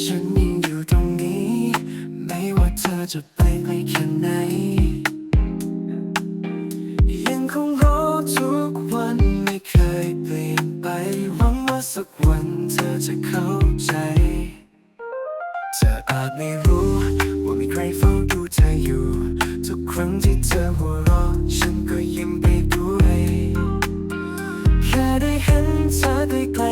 ฉันยังอยู่ตรงนี้ ไม่ว่าเธอจะไปไกลแค่ไหน ยังคงรอทุกวันไม่เคยเปลี่ยนไปหวังว่าสักวันเธอจะเข้าใจ เธออาจไม่รู้ว่ามีใครเฝ้าดูเธออยู่ ทุกครั้งที่เธอหัวเราะฉันก็ยิ้มไปด้วย แค่ได้เห็นเธอใกล้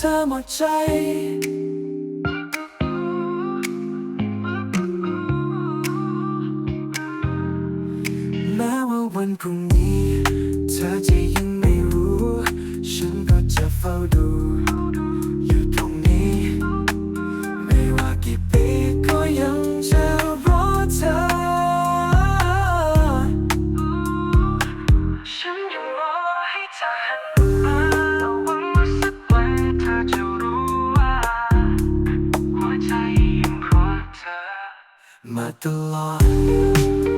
ธอหมดใจ แม้ว่าวันพรุ่งนี้ เธอจะยังไม่รู้ ฉันก็จะเฝ้าดู Matulon.